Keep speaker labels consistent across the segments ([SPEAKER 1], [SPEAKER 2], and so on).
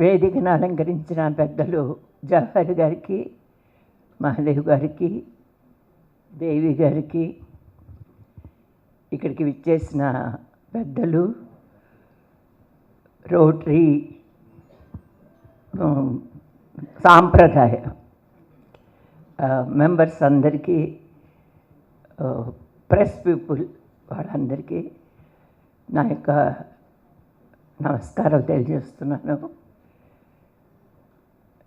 [SPEAKER 1] వేదికను అలంకరించిన పెద్దలు జవహర్ గారికి మహాదేవ్ గారికి దేవి గారికి ఇక్కడికి విచ్చేసిన పెద్దలు రోటరీ సాంప్రదాయ మెంబర్స్ అందరికీ ప్రెస్ పీపుల్ వాళ్ళందరికీ నా యొక్క నమస్కారాలు తెలియజేస్తున్నాను.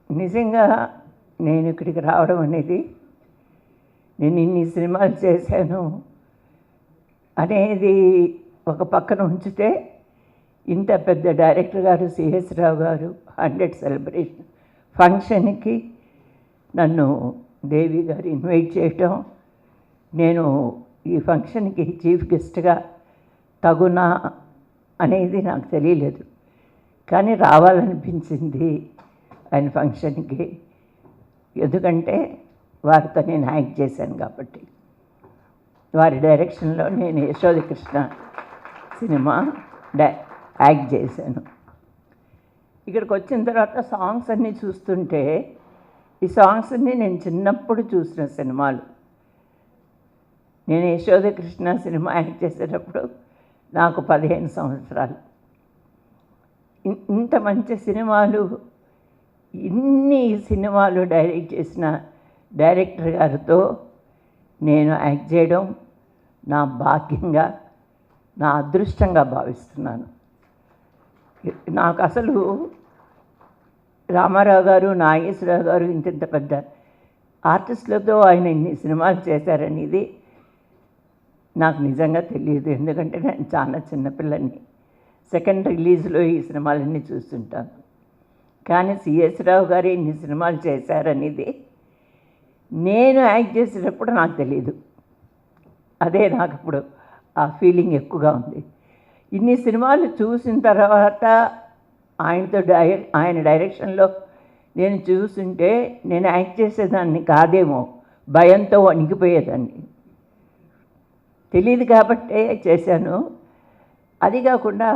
[SPEAKER 1] నిజంగా నేను ఇక్కడికి రావడం అనేది నేను ఇన్ని సినిమాలు చేశాను అనేది ఒక పక్కన ఉంచితే ఇంత పెద్ద డైరెక్టర్ గారు సిఎస్ రావు గారు హండ్రెడ్ సెలబ్రేషన్ ఫంక్షన్కి నన్ను దేవి గారు ఇన్వైట్ చేయటం నేను ఈ ఫంక్షన్కి చీఫ్ గెస్ట్గా తగునా అనేది నాకు తెలియలేదు. కానీ రావాలనిపించింది. ఆయన ఫంక్షన్కి. ఎందుకంటే వారితో నేను యాక్ట్ చేశాను కాబట్టి. వారి డైరెక్షన్లో నేను యశోద కృష్ణ సినిమా డై యాక్ట్ చేశాను. ఇక్కడికి వచ్చిన తర్వాత సాంగ్స్ అన్నీ చూస్తుంటే ఈ సాంగ్స్ అన్నీ నేను చిన్నప్పుడు చూసిన సినిమాలు. నేను యశోద కృష్ణ సినిమా యాక్ట్ చేసేటప్పుడు నాకు పదిహేను సంవత్సరాలు. ఇంత మంచి సినిమాలు ఇన్ని సినిమాలు డైరెక్ట్ చేసిన డైరెక్టర్ గారితో నేను యాక్ట్ చేయడం నా భాగ్యంగా నా అదృష్టంగా భావిస్తున్నాను. నాకు అసలు రామారావు గారు నాగేశ్వరరావు గారు ఇంత ఇంత పెద్ద ఆర్టిస్టులతో ఆయన ఇన్ని సినిమాలు చేశారనేది నాకు నిజంగా తెలియదు. ఎందుకంటే నేను చాలా చిన్నపిల్లని. సెకండ్ రిలీజ్లో ఈ సినిమాలన్నీ చూస్తుంటాను. కానీ సిఎస్ రావు గారు ఇన్ని సినిమాలు చేశారనేది నేను యాక్ట్ చేసేటప్పుడు నాకు తెలియదు అదే నాకు ఇప్పుడు ఆ ఫీలింగ్ ఎక్కువగా ఉంది. ఇన్ని సినిమాలు చూసిన తర్వాత ఆయనతో డై ఆయన డైరెక్షన్లో నేను చూస్తుంటే నేను యాక్ట్ చేసేదాన్ని కాదేమో భయంతో వణికిపోయేదాన్ని. తెలియదు కాబట్టే చేశాను. అది కాకుండా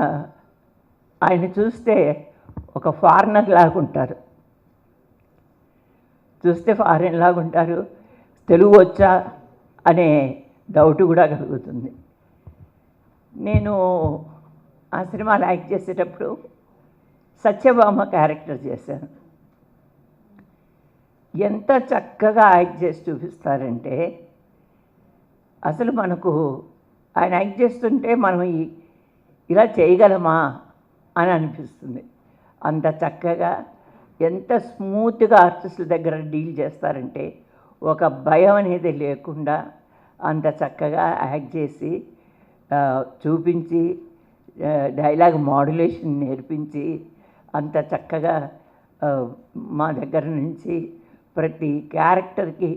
[SPEAKER 1] ఆయన చూస్తే ఒక ఫారినర్ లాగా ఉంటారు చూస్తే ఫారిన్ లాగా ఉంటారు తెలుగు వచ్చా అనే డౌట్ కూడా కలుగుతుంది. నేను ఆ సినిమాలో యాక్ట్ చేసేటప్పుడు సత్యభామ క్యారెక్టర్ చేశాను. ఎంత చక్కగా యాక్ట్ చేసి చూపిస్తారంటే అసలు మనకు ఆయన యాక్ట్ చేస్తుంటే మనం ఇలా చేయగలమా అని అనిపిస్తుంది. అంత చక్కగా ఎంత స్మూత్గా ఆర్టిస్టుల దగ్గర డీల్ చేస్తారంటే ఒక భయం అనేది లేకుండా అంత చక్కగా యాక్ట్ చేసి చూపించి డైలాగ్ మాడ్యులేషన్ నేర్పించి అంత చక్కగా మా దగ్గర నుంచి ప్రతి క్యారెక్టర్కి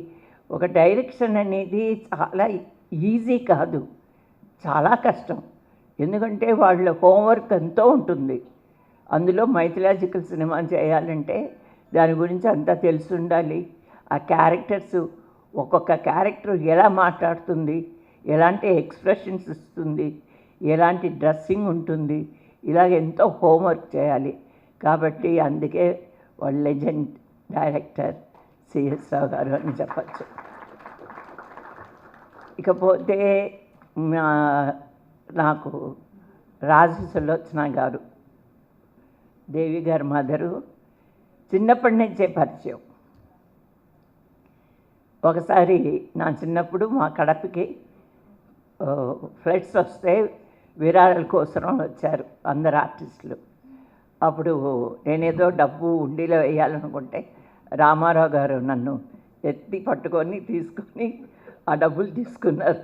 [SPEAKER 1] ఒక డైరెక్షన్ అనేది చాలా ఈజీ కాదు చాలా కష్టం. ఎందుకంటే వాళ్ళ హోంవర్క్ ఎంతో ఉంటుంది. అందులో మైథలాజికల్ సినిమా చేయాలంటే దాని గురించి అంతా తెలిసి ఉండాలి ఆ క్యారెక్టర్స్ ఒక్కొక్క క్యారెక్టర్ ఎలా మాట్లాడుతుంది ఎలాంటి ఎక్స్ప్రెషన్స్ ఇస్తుంది ఎలాంటి డ్రెస్సింగ్ ఉంటుంది ఇలాగ ఎంతో హోంవర్క్ చేయాలి. కాబట్టి అందుకే వాళ్ళ లెజెండ్ డైరెక్టర్ సిఎస్ రావు గారు అని చెప్పచ్చు. ఇకపోతే నా- నాకు రాజు సులోచన గారు దేవి గారు మదరు చిన్నప్పటి నుంచే పరిచయం. ఒకసారి నా చిన్నప్పుడు మా కడపకి ఫ్లడ్స్ వస్తే విరాళాల కోసం వచ్చారు అందరు ఆర్టిస్టులు. అప్పుడు నేనేదో డబ్బు ఉండిలో వేయాలనుకుంటే రామారావు గారు నన్ను ఎత్తి పట్టుకొని తీసుకొని ఆ డబ్బులు తీసుకున్నారు.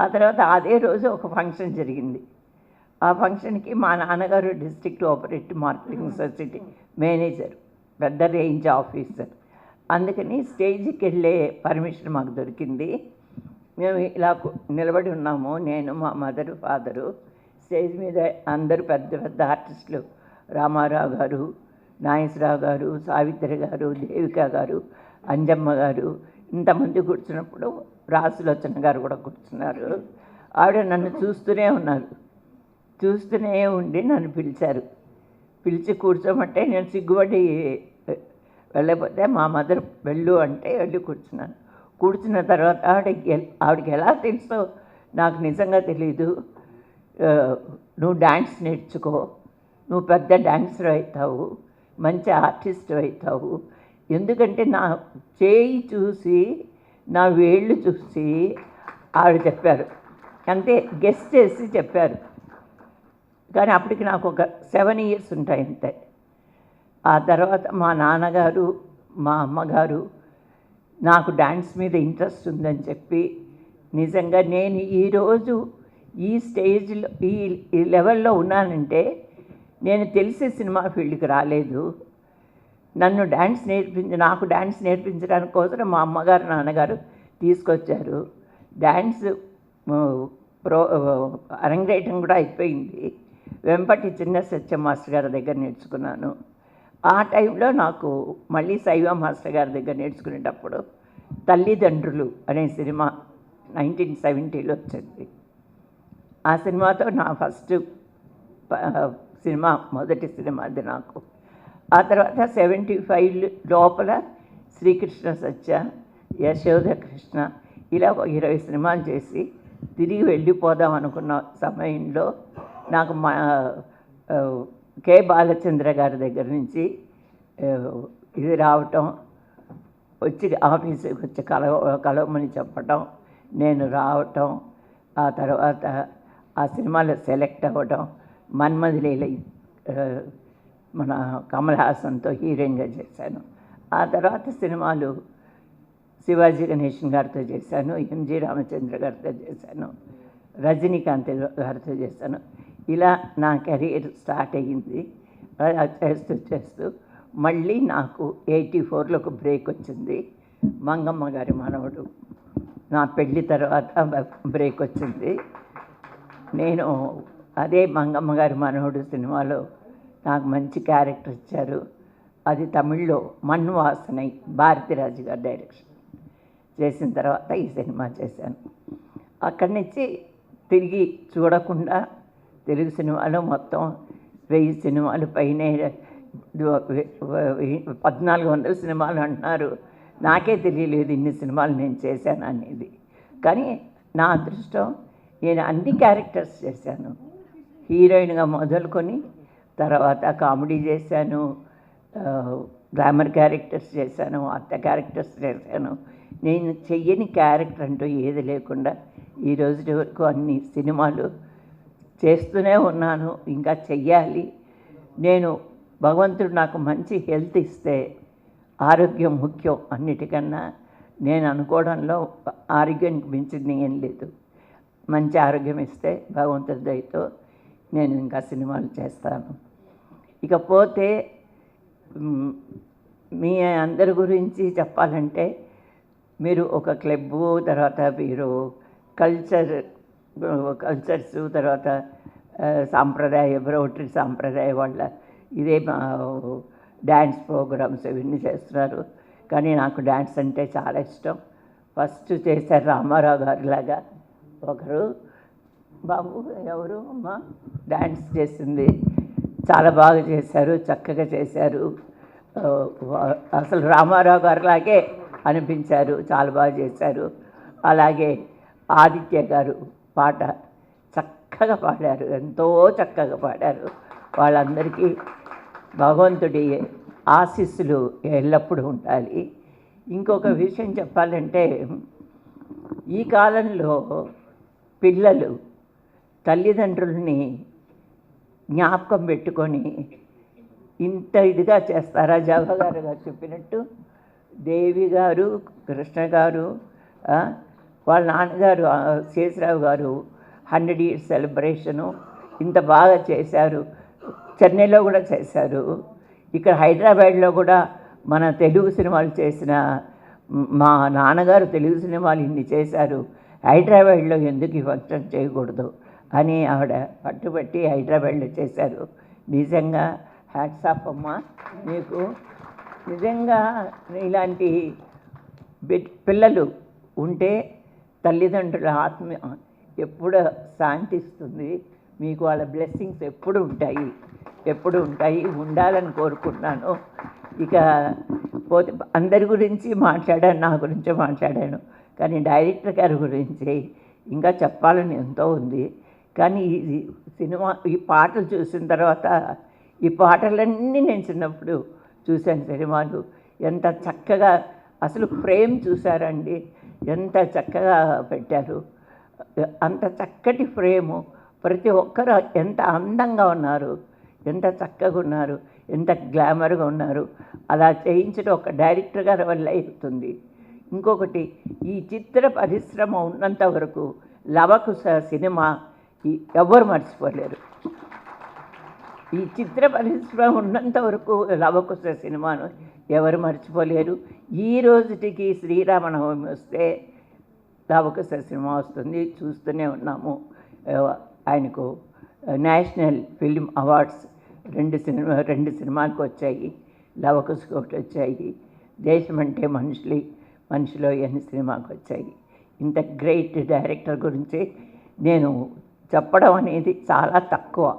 [SPEAKER 1] ఆ తర్వాత అదే రోజు ఒక ఫంక్షన్ జరిగింది. ఆ ఫంక్షన్కి మా నాన్నగారు district operative marketing society manager పెద్ద రేంజ్ ఆఫీసర్. అందుకని స్టేజ్కి వెళ్ళే పర్మిషన్ మాకు దొరికింది. మేము ఇలా నిలబడి ఉన్నాము. నేను మా మదరు ఫాదరు స్టేజ్ మీద అందరూ పెద్ద పెద్ద ఆర్టిస్టులు రామారావు గారు నాగేశ్వరరావు గారు సావిత్రి గారు దేవిక గారు అంజమ్మ గారు ఇంతమంది కూర్చున్నప్పుడు రాసులోచన గారు కూడా కూర్చున్నారు. ఆవిడ నన్ను చూస్తూనే ఉన్నారు. చూస్తూనే ఉండి నన్ను పిలిచారు. పిలిచి కూర్చోమంటే నేను సిగ్గుపడి వెళ్ళకపోతే మా మదర్ వెళ్ళు అంటే వెళ్ళి కూర్చున్నాను. కూర్చున్న తర్వాత ఆవిడకి ఆవిడకి ఎలా తెలుసో నాకు నిజంగా తెలీదు. నువ్వు డ్యాన్స్ నేర్చుకో. నువ్వు పెద్ద డ్యాన్సర్ అవుతావు. మంచి ఆర్టిస్ట్ అవుతావు. ఎందుకంటే నా చేయి చూసి నా వేళ్ళు చూసి ఆవిడ చెప్పారు. అంతే గెస్ట్ చేసి చెప్పారు. కానీ అప్పటికి నాకు ఒక సెవెన్ ఇయర్స్ ఉంటాయి అంతే. ఆ తర్వాత మా నాన్నగారు మా అమ్మగారు నాకు డ్యాన్స్ మీద ఇంట్రెస్ట్ ఉందని చెప్పి నిజంగా నేను ఈరోజు ఈ స్టేజ్లో ఈ ఈ లెవెల్లో ఉన్నానంటే నేను తెలిసే సినిమా ఫీల్డ్కి రాలేదు. నన్ను డ్యాన్స్ నేర్పించి నాకు డ్యాన్స్ నేర్పించడానికి కోసం మా అమ్మగారు నాన్నగారు తీసుకొచ్చారు. డ్యాన్స్ ప్రో అరంగేయటం కూడా అయిపోయింది. వెంపటి చిన్న సత్య మాస్టర్ గారి దగ్గర నేర్చుకున్నాను. ఆ టైంలో నాకు మళ్ళీ శైవ మాస్టర్ గారి దగ్గర నేర్చుకునేటప్పుడు తల్లిదండ్రులు అనే సినిమా నైన్టీన్ సెవెంటీలో వచ్చింది. ఆ సినిమాతో నా ఫస్ట్ సినిమా మొదటి సినిమా అది నాకు. ఆ తర్వాత సెవెంటీ ఫైవ్ లోపల శ్రీకృష్ణ సత్య యశోద కృష్ణ ఇలా ఒక ఇరవై సినిమాలు చేసి తిరిగి వెళ్ళిపోదాం అనుకున్న సమయంలో నాకు మా కే బాలచంద్ర గారి దగ్గర నుంచి ఇది రావటం వచ్చి ఆఫీసుకి వచ్చి కలవ కలవమని చెప్పటం నేను రావటం ఆ తర్వాత ఆ సినిమాలో సెలెక్ట్ అవ్వడం మన్మధులీల మన కమల్ హాసన్తో హీరోయిన్గా చేశాను. ఆ తర్వాత సినిమాలు శివాజీ గణేషన్ గారితో చేశాను ఎంజి రామచంద్ర గారితో చేశాను రజనీకాంత్ గారితో చేశాను. ఇలా నా కెరీర్ స్టార్ట్ అయ్యింది. అలా చేస్తూ చేస్తూ మళ్ళీ నాకు ఎయిటీ ఫోర్లో ఒక బ్రేక్ వచ్చింది. మంగమ్మ గారి మనవడు. నా పెళ్ళి తర్వాత బ్రేక్ వచ్చింది. నేను అదే మంగమ్మ గారి మనవడు సినిమాలో నాకు మంచి క్యారెక్టర్ ఇచ్చారు. అది తమిళ్ళో మన్ను వాసనై భారతిరాజు గారి డైరెక్షన్ చేసిన తర్వాత ఈ సినిమా చేశాను. అక్కడి నుంచి తిరిగి చూడకుండా తెలుగు సినిమాలో మొత్తం వెయ్యి సినిమాలు పైనే పద్నాలుగు వందల సినిమాలు అంటున్నారు. నాకే తెలియలేదు ఇన్ని సినిమాలు నేను చేశాను అనేది. కానీ నా అదృష్టం నేను అన్ని క్యారెక్టర్స్ చేశాను. హీరోయిన్గా మొదలుకొని తర్వాత కామెడీ చేశాను గ్లామర్ క్యారెక్టర్స్ చేశాను అత్త క్యారెక్టర్స్ చేశాను. నేను చెయ్యని క్యారెక్టర్ అంటూ ఏది లేకుండా ఈ రోజు వరకు అన్ని సినిమాలు చేస్తూనే ఉన్నాను ఇంకా చెయ్యాలి. నేను భగవంతుడు నాకు మంచి హెల్త్ ఇస్తే ఆరోగ్యం ముఖ్యం అన్నిటికన్నా నేను అనుకోవడంలో ఆరోగ్యానికి మించింది ఏం లేదు. మంచి ఆరోగ్యం ఇస్తే భగవంతుడి దయతో నేను ఇంకా సినిమాలు చేస్తాను. ఇకపోతే మీ అందరి గురించి చెప్పాలంటే మీరు ఒక క్లబ్బు తర్వాత మీరు కల్చర్ కల్చర్స్ తర్వాత సాంప్రదాయ రోటరీ సాంప్రదాయ వాళ్ళ ఇదే మా డ్యాన్స్ ప్రోగ్రామ్స్ ఇవన్నీ చేస్తున్నారు. కానీ నాకు డ్యాన్స్ అంటే చాలా ఇష్టం. ఫస్ట్ చేశారు రామారావు గారు లాగా ఒకరు బాబు ఎవరు అమ్మ డ్యాన్స్ చేసింది. చాలా బాగా చేశారు చక్కగా చేశారు. అసలు రామారావు గారిలాగే అనిపించారు చాలా బాగా చేశారు. అలాగే ఆదిత్య గారు పాట చక్కగా పాడారు ఎంతో చక్కగా పాడారు. వాళ్ళందరికీ భగవంతుడి ఆశీస్సులు ఎల్లప్పుడూ ఉండాలి. ఇంకొక విషయం చెప్పాలంటే ఈ కాలంలో పిల్లలు తల్లిదండ్రుల్ని జ్ఞాపకం పెట్టుకొని ఇంత ఇదిగా చేస్తారా? జవహ గారు చెప్పినట్టు దేవి గారు కృష్ణ గారు వాళ్ళ నాన్నగారు శేషరావు గారు హండ్రెడ్ ఇయర్స్ సెలబ్రేషను ఇంత బాగా చేశారు. చెన్నైలో కూడా చేశారు. ఇక్కడ హైదరాబాద్లో కూడా మన తెలుగు సినిమాలు చేసిన మా నాన్నగారు తెలుగు సినిమాలు ఇన్ని చేశారు. హైదరాబాద్లో ఎందుకు ఈ ఫంక్షన్ చేయకూడదు అని ఆవిడ పట్టుబట్టి హైదరాబాద్లో చేశారు. నిజంగా హ్యాట్స్ ఆఫ్ అమ్మ. మీకు నిజంగా ఇలాంటి పిల్లలు ఉంటే తల్లిదండ్రుల ఆత్మ ఎప్పుడు శాంతిస్తుంది? మీకు వాళ్ళ బ్లెస్సింగ్స్ ఎప్పుడు ఉంటాయి? ఎప్పుడు ఉంటాయి? ఉండాలని కోరుకున్నాను. ఇక పోతే అందరి గురించి మాట్లాడాను నా గురించి మాట్లాడాను. కానీ డైరెక్టర్ గారి గురించి ఇంకా చెప్పాలని ఎంతో ఉంది. కానీ ఈ సినిమా ఈ పాటలు చూసిన తర్వాత ఈ పాటలన్నీ నేను చిన్నప్పుడు చూశాను సినిమాలు. ఎంత చక్కగా అసలు ఫ్రేమ్ చూశారండి. ఎంత చక్కగా పెట్టారు. అంత చక్కటి ఫ్రేము. ప్రతి ఒక్కరు ఎంత అందంగా ఉన్నారు. ఎంత చక్కగా ఉన్నారు. ఎంత గ్లామర్గా ఉన్నారు. అలా చేయించడం ఒక డైరెక్టర్ గారి వల్ల అవుతుంది. ఇంకొకటి ఈ చిత్ర పరిశ్రమ ఉన్నంత వరకు లవకుశ సినిమా ఎవ్వరు మర్చిపోలేరు. ఈ చిత్ర పరిశ్రమ ఉన్నంత వరకు లవకుశ సినిమాను ఎవరు మర్చిపోలేరు. ఈ రోజుటికి శ్రీరామనవమి వస్తే లవకుశ సినిమా వస్తుంది. చూస్తూనే ఉన్నాము. ఆయనకు నేషనల్ ఫిల్మ్ అవార్డ్స్ రెండు సినిమా రెండు సినిమాలకు వచ్చాయి. లవకుశకు ఒకటి వచ్చాయి. దేశం అంటే మనుషులు మనిషిలో ఎన్ని సినిమాకి వచ్చాయి. ఇంత గ్రేట్ డైరెక్టర్ గురించి నేను చెప్పడం అనేది చాలా తక్కువ.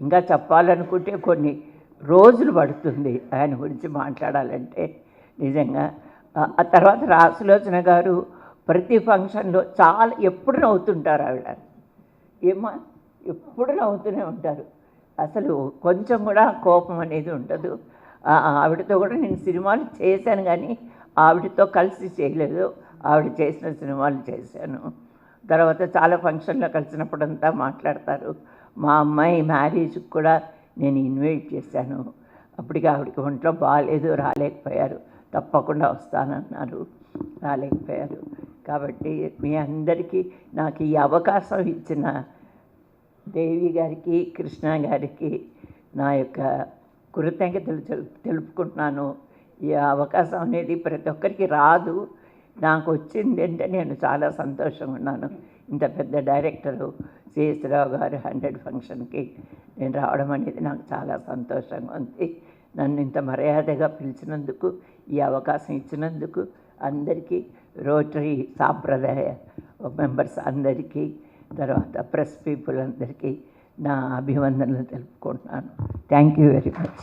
[SPEAKER 1] ఇంకా చెప్పాలనుకుంటే కొన్ని రోజులు పడుతుంది ఆయన గురించి మాట్లాడాలంటే. నిజంగా ఆ- తర్వాత రాసులోచన గారు ప్రతి ఫంక్షన్లో చాలా ఎప్పుడు నవ్వుతుంటారు ఆవిడ. ఏమా ఎప్పుడు నవ్వుతూనే ఉంటారు. అసలు కొంచెం కూడా కోపం అనేది ఉండదు. ఆవిడతో కూడా నేను సినిమాలు చేశాను కానీ ఆవిడతో కలిసి చేయలేదు. ఆవిడ చేసిన సినిమాలు చేశాను. తర్వాత చాలా ఫంక్షన్లో కలిసినప్పుడంతా మాట్లాడతారు. మా అమ్మాయి మ్యారేజ్కి కూడా నేను ఇన్వైట్ చేశాను. అప్పటికి ఆవిడకి ఒంట్లో బాగాలేదు రాలేకపోయారు. తప్పకుండా వస్తానన్నారు రాలేకపోయారు. కాబట్టి మీ అందరికీ నాకు ఈ అవకాశం ఇచ్చిన దేవి గారికి కృష్ణ గారికి నా యొక్క కృతజ్ఞతలు తెలుపుకుంటున్నాను. ఈ అవకాశం అనేది ప్రతి ఒక్కరికి రాదు. నాకు వచ్చింది అంటే నేను చాలా సంతోషంగా ఉన్నాను ఇంత పెద్ద డైరెక్టరు సిఎస్ రావు గారు హండ్రెడ్ ఫంక్షన్కి నేను రావడం అనేది నాకు చాలా సంతోషంగా ఉంది నన్ను ఇంత మర్యాదగా పిలిచినందుకు ఈ అవకాశం ఇచ్చినందుకు అందరికీ రోటరీ సాంప్రదాయ మెంబర్స్ అందరికీ తర్వాత ప్రెస్ పీపుల్ అందరికీ నా అభివందనలు తెలుపుకుంటున్నాను. Thank you very much.